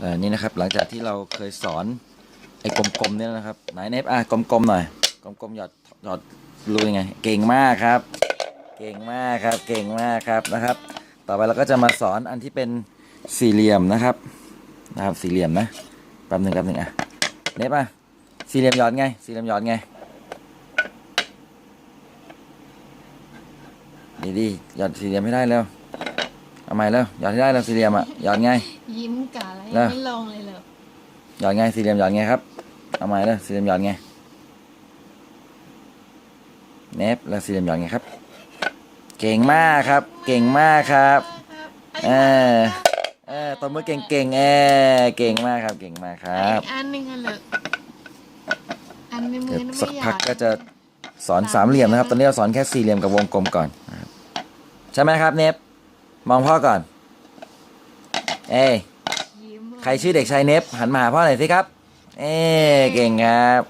ออนี่นะครับหลังจากที่เราเคยสอนไอ้กลมๆเนี่ยนะครับไหนเนฟอะกลมๆหน่อยกลมๆหยอดหยอดรูยังไง เก่งมากครับ เก่งมากครับ เก่งมากครับนะครับ ต่อไปเราก็จะมาสอนอันที่เป็นสี่เหลี่ยมนะครับนะครับสี่เหลี่ยมนะแป๊บหนึ่งแป๊บหนึ่งอะเนฟอะสี่เหลี่ยมหยอดไง สี่เหลี่ยมหยอดไงดีดีหยอดสี่เหลี่ยมให้ได้แล้วเอาใหม่แล้วหยอดให้ได้แล้วสี่เหลี่ยมอะหยอดไงยิ้มกะ แล้วแล้ยังวไม่ลงเลยเหรอหยอดไงสี่เหลี่ยมหยอดไงครับเอาใหม่เลยสี่เหลี่ยมหยอดไงเนฟแล้วสี่เหลี่ยมหยอดไงครับ เก่งมากครับ เก่งมากครับเออเออตบมือเก่งเก่งๆเออเก่งมากครับ เก่งมากครับอีกอันหนึ่งอะเหรออันในมืเดี๋อยวนั่นสักไม่พักอยาก็จะสอนสามเหลี่ยมนะครับ ตอนนี้เราสอนแค่สี่เหลี่ยมกับวงกลมก่อนนะครับใช่ไหมครับเนฟมองพ่อก่อน เอ้ยยิ้ม ใครชื่อเด็กชายเนฟหันมาหาพ่อหน่อยสิครับ เอ๊เก่งครับ